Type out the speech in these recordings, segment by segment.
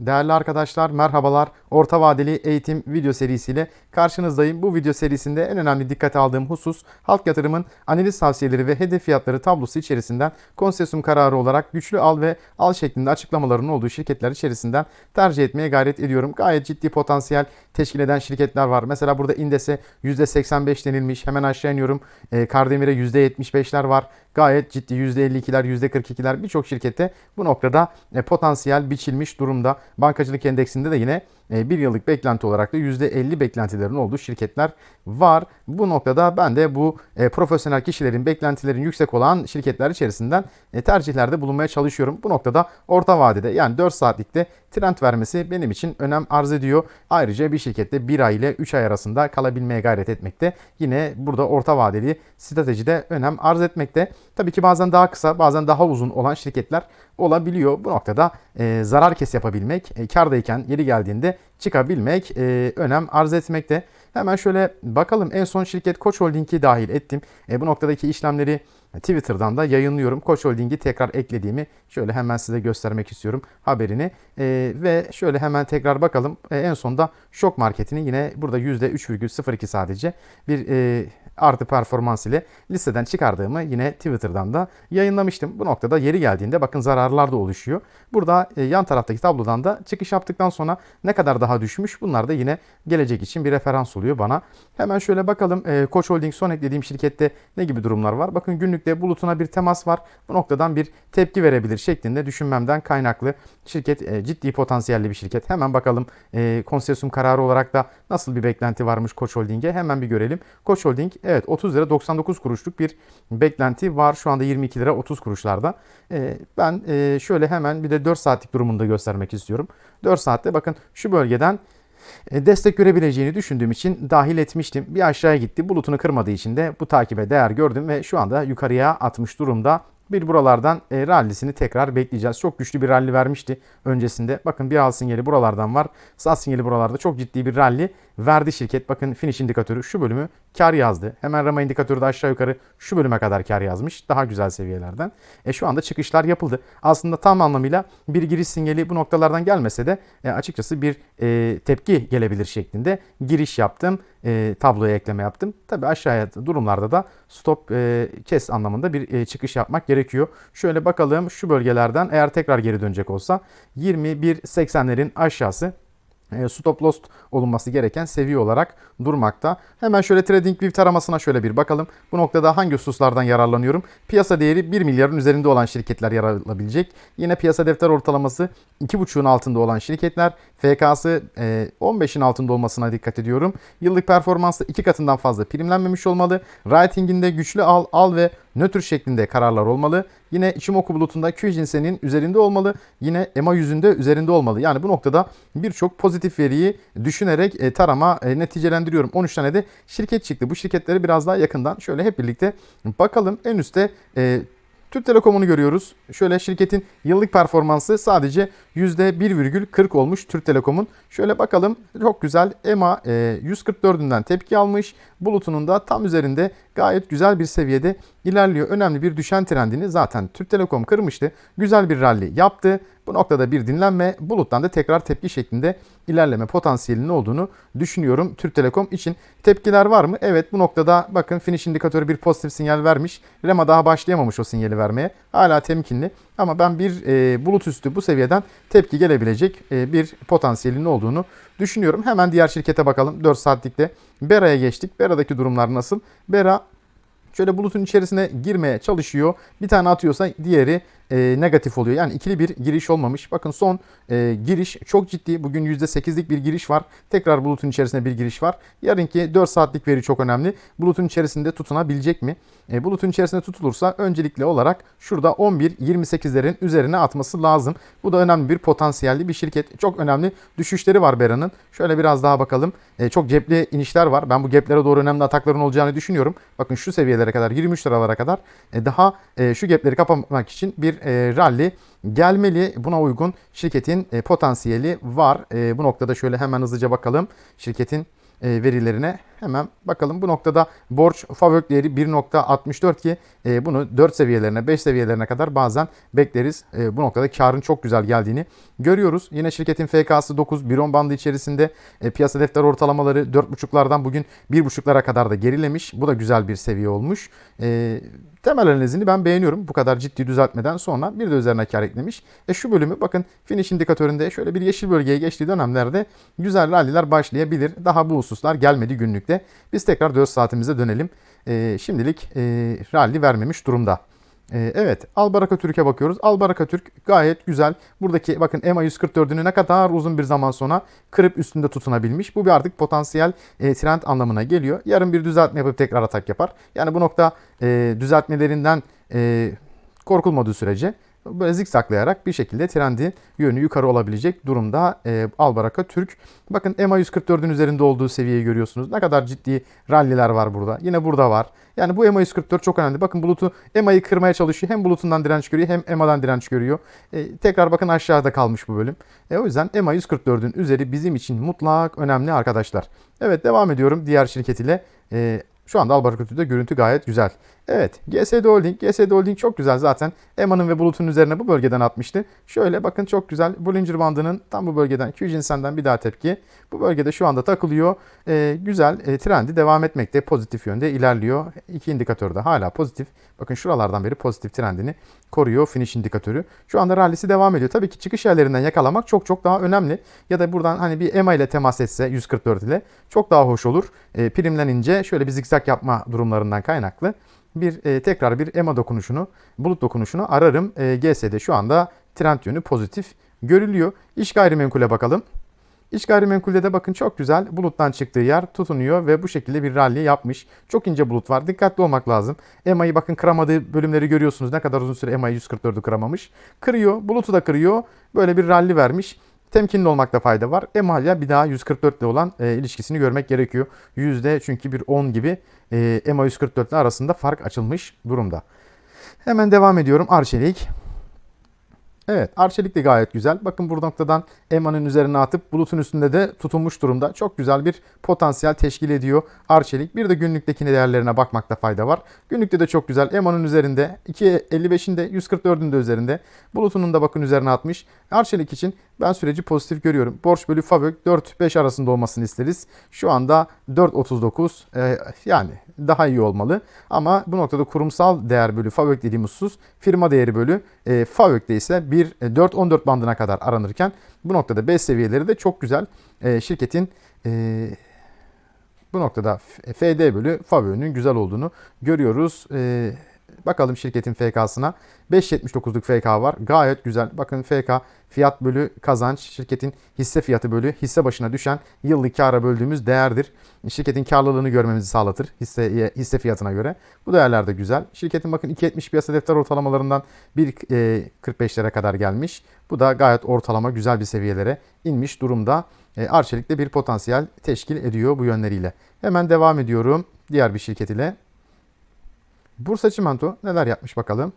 Değerli arkadaşlar merhabalar. Orta vadeli eğitim video serisiyle karşınızdayım. Bu video serisinde en önemli dikkat aldığım husus halk yatırımın analiz tavsiyeleri ve hedef fiyatları tablosu içerisinden konsesyon kararı olarak güçlü al ve al şeklinde açıklamaların olduğu şirketler içerisinden tercih etmeye gayret ediyorum. Gayet ciddi potansiyel teşkil eden şirketler var. Mesela burada Indes'e %85 denilmiş. Hemen aşağı iniyorum. E, Kardemir'e %75'ler var. Gayet ciddi %52'ler, %42'ler birçok şirkette bu noktada e, potansiyel biçilmiş durumda. Bankacılık endeksinde de yine e, bir yıllık beklenti olarak da %50 beklentilerin olduğu şirketler var. Bu noktada ben de bu e, profesyonel kişilerin beklentilerin yüksek olan şirketler içerisinden tercihlerde bulunmaya çalışıyorum. Bu noktada orta vadede yani 4 saatlikte trend vermesi benim için önem arz ediyor. Ayrıca bir şirkette 1 ay ile 3 ay arasında kalabilmeye gayret etmekte. Yine burada orta vadeli stratejide önem arz etmekte. Tabii ki bazen daha kısa bazen daha uzun olan şirketler olabiliyor. Bu noktada e, zarar kes yapabilmek, e, kardayken yeri geldiğinde çıkabilmek e, önem arz etmekte. Hemen şöyle bakalım en son şirket Koç Holding'i dahil ettim. E, bu noktadaki işlemleri Twitter'dan da yayınlıyorum. Koç Holding'i tekrar eklediğimi şöyle hemen size göstermek istiyorum haberini. E, ve şöyle hemen tekrar bakalım. E, en sonda şok marketini yine burada %3,02 sadece bir e, artı performans ile listeden çıkardığımı yine Twitter'dan da yayınlamıştım. Bu noktada yeri geldiğinde bakın zararlar da oluşuyor. Burada e, yan taraftaki tablodan da çıkış yaptıktan sonra ne kadar daha düşmüş bunlar da yine gelecek için bir referans oluyor bana. Hemen şöyle bakalım e, Koç Holding son eklediğim şirkette ne gibi durumlar var. Bakın günlükte bulutuna bir temas var. Bu noktadan bir tepki verebilir şeklinde düşünmemden kaynaklı şirket e, ciddi potansiyelli bir şirket. Hemen bakalım e, konsesyon kararı olarak da nasıl bir beklenti varmış Koç Holding'e hemen bir görelim. Koç Holding evet 30 lira 99 kuruşluk bir beklenti var. Şu anda 22 lira 30 kuruşlarda. E, ben e, şöyle hemen bir de 4 saatlik durumunu da göstermek istiyorum. 4 saatte bakın şu bölgeden destek görebileceğini düşündüğüm için dahil etmiştim. Bir aşağıya gitti. Bulutunu kırmadığı için de bu takibe değer gördüm ve şu anda yukarıya atmış durumda. Bir buralardan e, rallisini tekrar bekleyeceğiz. Çok güçlü bir ralli vermişti öncesinde. Bakın bir al sinyali buralardan var. Sağ sinyali buralarda çok ciddi bir ralli verdi şirket. Bakın finish indikatörü şu bölümü kar yazdı. Hemen rama indikatörü de aşağı yukarı şu bölüme kadar kar yazmış. Daha güzel seviyelerden. E şu anda çıkışlar yapıldı. Aslında tam anlamıyla bir giriş sinyali bu noktalardan gelmese de e, açıkçası bir e, tepki gelebilir şeklinde giriş yaptım. E, tabloya ekleme yaptım. Tabi aşağıya durumlarda da stop e, kes anlamında bir e, çıkış yapmak gerekiyor. Şöyle bakalım şu bölgelerden eğer tekrar geri dönecek olsa 21.80'lerin aşağısı stop loss olunması gereken seviye olarak durmakta. Hemen şöyle TradingView taramasına şöyle bir bakalım. Bu noktada hangi hususlardan yararlanıyorum? Piyasa değeri 1 milyarın üzerinde olan şirketler yer alabilecek. Yine piyasa defter ortalaması 2.5'un altında olan şirketler. FK'sı e, 15'in altında olmasına dikkat ediyorum. Yıllık performansı 2 katından fazla primlenmemiş olmalı. Ratinginde güçlü al, al ve nötr şeklinde kararlar olmalı. Yine Ichimoku bulutunda Q cinsenin üzerinde olmalı. Yine EMA yüzünde üzerinde olmalı. Yani bu noktada birçok pozitif veriyi düşünerek e, tarama e, neticelendiriyorum. 13 tane de şirket çıktı. Bu şirketleri biraz daha yakından şöyle hep birlikte bakalım. En üstte e, Türk Telekom'unu görüyoruz. Şöyle şirketin yıllık performansı sadece %1,40 olmuş Türk Telekom'un. Şöyle bakalım çok güzel EMA e, 144'ünden tepki almış. Bulutunun da tam üzerinde gayet güzel bir seviyede ilerliyor. Önemli bir düşen trendini zaten Türk Telekom kırmıştı. Güzel bir rally yaptı. Bu noktada bir dinlenme, buluttan da tekrar tepki şeklinde ilerleme potansiyelinin olduğunu düşünüyorum Türk Telekom için. Tepkiler var mı? Evet bu noktada bakın finish indikatörü bir pozitif sinyal vermiş. Rema daha başlayamamış o sinyali vermeye. Hala temkinli. Ama ben bir e, bulut üstü bu seviyeden tepki gelebilecek e, bir potansiyelinin olduğunu düşünüyorum. Hemen diğer şirkete bakalım. 4 saatlikte Bera'ya geçtik. Bera'daki durumlar nasıl? Bera şöyle bulutun içerisine girmeye çalışıyor. Bir tane atıyorsa diğeri e, negatif oluyor. Yani ikili bir giriş olmamış. Bakın son e, giriş çok ciddi. Bugün %8'lik bir giriş var. Tekrar bulutun içerisine bir giriş var. Yarınki 4 saatlik veri çok önemli. Bulutun içerisinde tutunabilecek mi? E, bulutun içerisinde tutulursa öncelikli olarak şurada 11-28'lerin üzerine atması lazım. Bu da önemli bir potansiyelli bir şirket. Çok önemli düşüşleri var Bera'nın. Şöyle biraz daha bakalım. E, çok cepli inişler var. Ben bu geplere doğru önemli atakların olacağını düşünüyorum. Bakın şu seviyelere kadar 23 liralara kadar daha e, şu gepleri kapamak için bir e, rally gelmeli. Buna uygun şirketin e, potansiyeli var. Bu noktada şöyle hemen hızlıca bakalım şirketin verilerine. Hemen bakalım bu noktada borç favök değeri 1.64 ki e, bunu 4 seviyelerine 5 seviyelerine kadar bazen bekleriz. E, bu noktada karın çok güzel geldiğini görüyoruz. Yine şirketin FK'sı 9 1.10 bandı içerisinde e, piyasa defter ortalamaları 4.5'lardan bugün 1.5'lara kadar da gerilemiş. Bu da güzel bir seviye olmuş. E, temel analizini ben beğeniyorum. Bu kadar ciddi düzeltmeden sonra bir de üzerine kar eklemiş. E şu bölümü bakın finish indikatöründe şöyle bir yeşil bölgeye geçtiği dönemlerde güzel ralliler başlayabilir. Daha bu hususlar gelmedi günlükte. Biz tekrar 4 saatimize dönelim. E, şimdilik e, rally vermemiş durumda. E, evet Albaraka Türk'e bakıyoruz. Albaraka Türk gayet güzel. Buradaki bakın EMA 144'ünü ne kadar uzun bir zaman sonra kırıp üstünde tutunabilmiş. Bu bir artık potansiyel e, trend anlamına geliyor. Yarın bir düzeltme yapıp tekrar atak yapar. Yani bu nokta e, düzeltmelerinden e, korkulmadığı sürece böyle zikzaklayarak bir şekilde trendi yönü yukarı olabilecek durumda e, Albaraka Türk. Bakın EMA 144'ün üzerinde olduğu seviyeyi görüyorsunuz. Ne kadar ciddi ralliler var burada. Yine burada var. Yani bu EMA 144 çok önemli. Bakın bulutu EMA'yı kırmaya çalışıyor. Hem bulutundan direnç görüyor hem EMA'dan direnç görüyor. E, tekrar bakın aşağıda kalmış bu bölüm. E, o yüzden EMA 144'ün üzeri bizim için mutlak önemli arkadaşlar. Evet devam ediyorum diğer şirket ile. E, şu anda Albarakatü'de görüntü gayet güzel. Evet GSD Holding. GSD Holding çok güzel zaten. EMA'nın ve bulutun üzerine bu bölgeden atmıştı. Şöyle bakın çok güzel. Bollinger bandının tam bu bölgeden Q-Jinsen'den bir daha tepki. Bu bölgede şu anda takılıyor. Ee, güzel e, trendi devam etmekte. Pozitif yönde ilerliyor. İki indikatör de hala pozitif. Bakın şuralardan beri pozitif trendini koruyor finish indikatörü. Şu anda rallisi devam ediyor. Tabii ki çıkış yerlerinden yakalamak çok çok daha önemli. Ya da buradan hani bir EMA ile temas etse 144 ile çok daha hoş olur. E, primlenince şöyle bir zikzak yapma durumlarından kaynaklı bir e, tekrar bir EMA dokunuşunu, bulut dokunuşunu ararım. E, GS'de şu anda trend yönü pozitif görülüyor. İş gayrimenkule bakalım. İş gayrimenkulde de bakın çok güzel buluttan çıktığı yer tutunuyor ve bu şekilde bir rally yapmış. Çok ince bulut var. Dikkatli olmak lazım. EMA'yı bakın kıramadığı bölümleri görüyorsunuz. Ne kadar uzun süre EMA'yı 144'ü kıramamış. Kırıyor. Bulutu da kırıyor. Böyle bir rally vermiş. Temkinli olmakta fayda var. EMA bir daha 144 ile olan e, ilişkisini görmek gerekiyor. Yüzde çünkü bir 10 gibi e, EMA 144 ile arasında fark açılmış durumda. Hemen devam ediyorum. Arçelik. Evet Arçelik de gayet güzel. Bakın bu noktadan EMA'nın üzerine atıp bulutun üstünde de tutunmuş durumda. Çok güzel bir potansiyel teşkil ediyor Arçelik. Bir de günlükteki değerlerine bakmakta fayda var. Günlükte de çok güzel. EMA'nın üzerinde 2.55'in de 144'ün de üzerinde. Bulutunun da bakın üzerine atmış. Arçelik için ben süreci pozitif görüyorum. Borç bölü Favök 4-5 arasında olmasını isteriz. Şu anda 4.39 e, yani daha iyi olmalı. Ama bu noktada kurumsal değer bölü Favök dediğimiz husus firma değeri bölü e, Favök'te ise 1 4-14 bandına kadar aranırken bu noktada 5 seviyeleri de çok güzel. E, şirketin e, bu noktada FD bölü Favök'ün güzel olduğunu görüyoruz. E, Bakalım şirketin FK'sına. 5.79'luk FK var. Gayet güzel. Bakın FK fiyat bölü kazanç şirketin hisse fiyatı bölü hisse başına düşen yıllık kara bölüdüğümüz değerdir. Şirketin karlılığını görmemizi sağlatır hisse, hisse fiyatına göre. Bu değerler de güzel. Şirketin bakın 2.70 piyasa defter ortalamalarından 1.45'lere kadar gelmiş. Bu da gayet ortalama güzel bir seviyelere inmiş durumda. E, Arçelik'te bir potansiyel teşkil ediyor bu yönleriyle. Hemen devam ediyorum diğer bir şirket ile. Bursa Çimento neler yapmış bakalım.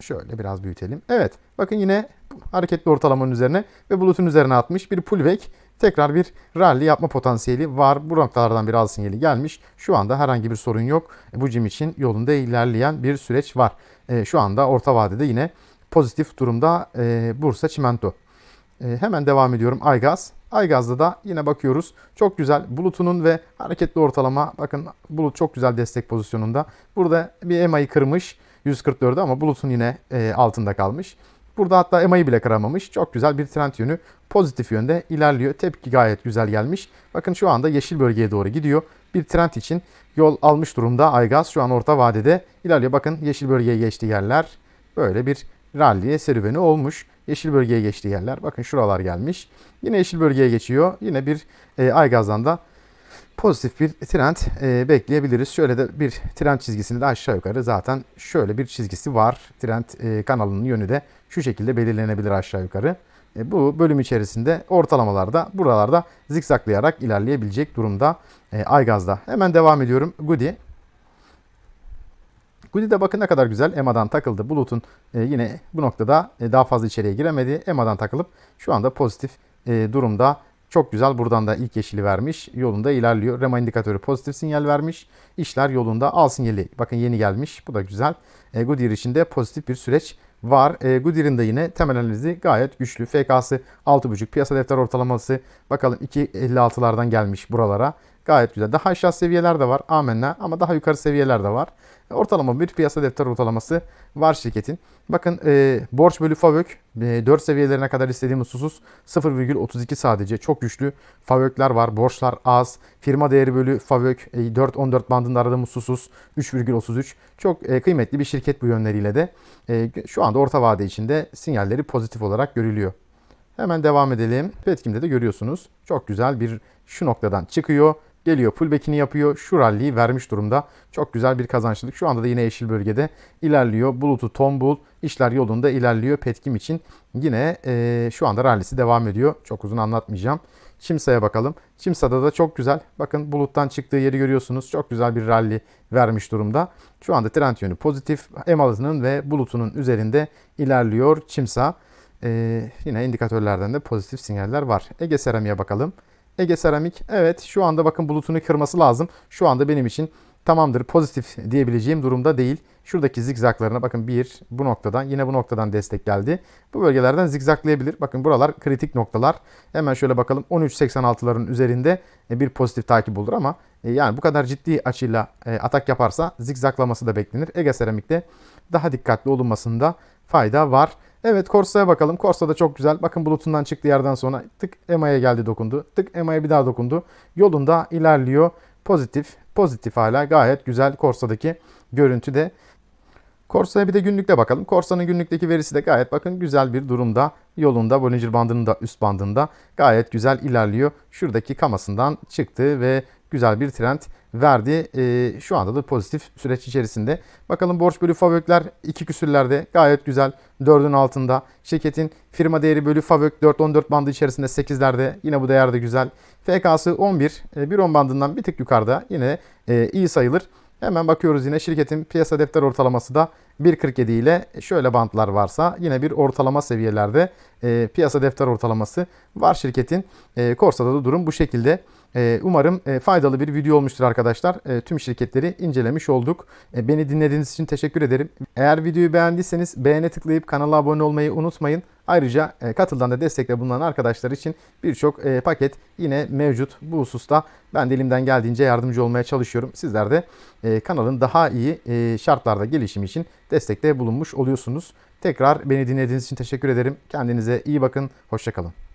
Şöyle biraz büyütelim. Evet bakın yine hareketli ortalamanın üzerine ve bulutun üzerine atmış bir pullback. Tekrar bir rally yapma potansiyeli var. Bu noktalardan bir al sinyali gelmiş. Şu anda herhangi bir sorun yok. Bu cim için yolunda ilerleyen bir süreç var. E, şu anda orta vadede yine pozitif durumda e, Bursa Çimento. E, hemen devam ediyorum. Aygaz. Aygaz'da da yine bakıyoruz. Çok güzel bulutunun ve hareketli ortalama. Bakın bulut çok güzel destek pozisyonunda. Burada bir EMA'yı kırmış 144'ü ama bulutun yine e, altında kalmış. Burada hatta EMA'yı bile kıramamış. Çok güzel bir trend yönü pozitif yönde ilerliyor. Tepki gayet güzel gelmiş. Bakın şu anda yeşil bölgeye doğru gidiyor. Bir trend için yol almış durumda Aygaz. Şu an orta vadede ilerliyor. Bakın yeşil bölgeye geçtiği yerler böyle bir ralliye serüveni olmuş. Yeşil bölgeye geçtiği yerler. Bakın şuralar gelmiş. Yine yeşil bölgeye geçiyor. Yine bir e, Aygaz'dan da pozitif bir trend e, bekleyebiliriz. Şöyle de bir trend çizgisini de aşağı yukarı zaten şöyle bir çizgisi var. Trend e, kanalının yönü de şu şekilde belirlenebilir aşağı yukarı. E, bu bölüm içerisinde ortalamalarda buralarda zikzaklayarak ilerleyebilecek durumda e, Aygaz'da. Hemen devam ediyorum. Goody. Goody'de bakın ne kadar güzel EMA'dan takıldı. Bulut'un e, yine bu noktada e, daha fazla içeriye giremedi. EMA'dan takılıp şu anda pozitif e, durumda Çok güzel buradan da ilk yeşili vermiş. Yolunda ilerliyor. Rema indikatörü pozitif sinyal vermiş. İşler yolunda. Al sinyali bakın yeni gelmiş. Bu da güzel. E, Goodyear için de pozitif bir süreç var. E, Goodyear'ın da yine temel analizi gayet güçlü. FK'sı 6.5 piyasa defter ortalaması bakalım 2.56'lardan gelmiş buralara. Gayet güzel. Daha aşağı seviyeler de var. Amenna ama daha yukarı seviyeler de var. E, Ortalama bir piyasa defter ortalaması var şirketin. Bakın e, borç bölü FAVÖK e, 4 seviyelerine kadar istediğimiz susuz 0,32 sadece. Çok güçlü FAVÖK'ler var. Borçlar az. Firma değeri bölü FAVÖK e, 4-14 bandında aradığımız susuz 3,33. Çok e, kıymetli bir şirket bu yönleriyle de. E, şu anda orta vade içinde sinyalleri pozitif olarak görülüyor. Hemen devam edelim. Petkim'de de görüyorsunuz. Çok güzel bir şu noktadan çıkıyor. Geliyor pullback'ini yapıyor. Şu rally'yi vermiş durumda. Çok güzel bir kazançlılık. Şu anda da yine yeşil bölgede ilerliyor. Bulutu tombul. işler yolunda ilerliyor Petkim için. Yine e, şu anda rallisi devam ediyor. Çok uzun anlatmayacağım. Çimsa'ya bakalım. Çimsa'da da çok güzel. Bakın buluttan çıktığı yeri görüyorsunuz. Çok güzel bir rally vermiş durumda. Şu anda trend yönü pozitif. Emalının ve bulutunun üzerinde ilerliyor Çimsa. Ee, yine indikatörlerden de pozitif sinyaller var. Ege Seramik'e bakalım. Ege Seramik evet şu anda bakın bulutunu kırması lazım. Şu anda benim için tamamdır pozitif diyebileceğim durumda değil. Şuradaki zigzaklarına bakın bir bu noktadan yine bu noktadan destek geldi. Bu bölgelerden zigzaklayabilir. Bakın buralar kritik noktalar. Hemen şöyle bakalım 13.86'ların üzerinde e, bir pozitif takip olur ama e, yani bu kadar ciddi açıyla e, atak yaparsa zigzaklaması da beklenir. Ege Seramik'te daha dikkatli olunmasında fayda var. Evet Corsa'ya bakalım. Corsa da çok güzel. Bakın bulutundan çıktığı yerden sonra tık EMA'ya geldi dokundu. Tık EMA'ya bir daha dokundu. Yolunda ilerliyor. Pozitif. Pozitif hala gayet güzel Corsa'daki görüntü de. Corsa'ya bir de günlükte bakalım. Corsa'nın günlükteki verisi de gayet bakın güzel bir durumda. Yolunda Bollinger bandının da üst bandında gayet güzel ilerliyor. Şuradaki kamasından çıktı ve güzel bir trend verdi. Ee, şu anda da pozitif süreç içerisinde. Bakalım borç bölü favökler 2 küsürlerde gayet güzel. 4'ün altında. Şirketin firma değeri bölü favök 4-14 bandı içerisinde 8'lerde. Yine bu değer de güzel. FK'sı 11. E, 1.10 bandından bir tık yukarıda. Yine e, iyi sayılır. Hemen bakıyoruz yine şirketin piyasa defter ortalaması da 1.47 ile şöyle bantlar varsa yine bir ortalama seviyelerde e, piyasa defter ortalaması var şirketin. E, Corsa'da da durum bu şekilde. E, umarım e, faydalı bir video olmuştur arkadaşlar. E, tüm şirketleri incelemiş olduk. E, beni dinlediğiniz için teşekkür ederim. Eğer videoyu beğendiyseniz beğene tıklayıp kanala abone olmayı unutmayın. Ayrıca e, katıldan da destekle bulunan arkadaşlar için birçok e, paket yine mevcut bu hususta. Ben de elimden geldiğince yardımcı olmaya çalışıyorum. Sizler de kanalın daha iyi şartlarda gelişimi için destekte bulunmuş oluyorsunuz. Tekrar beni dinlediğiniz için teşekkür ederim. Kendinize iyi bakın. Hoşçakalın.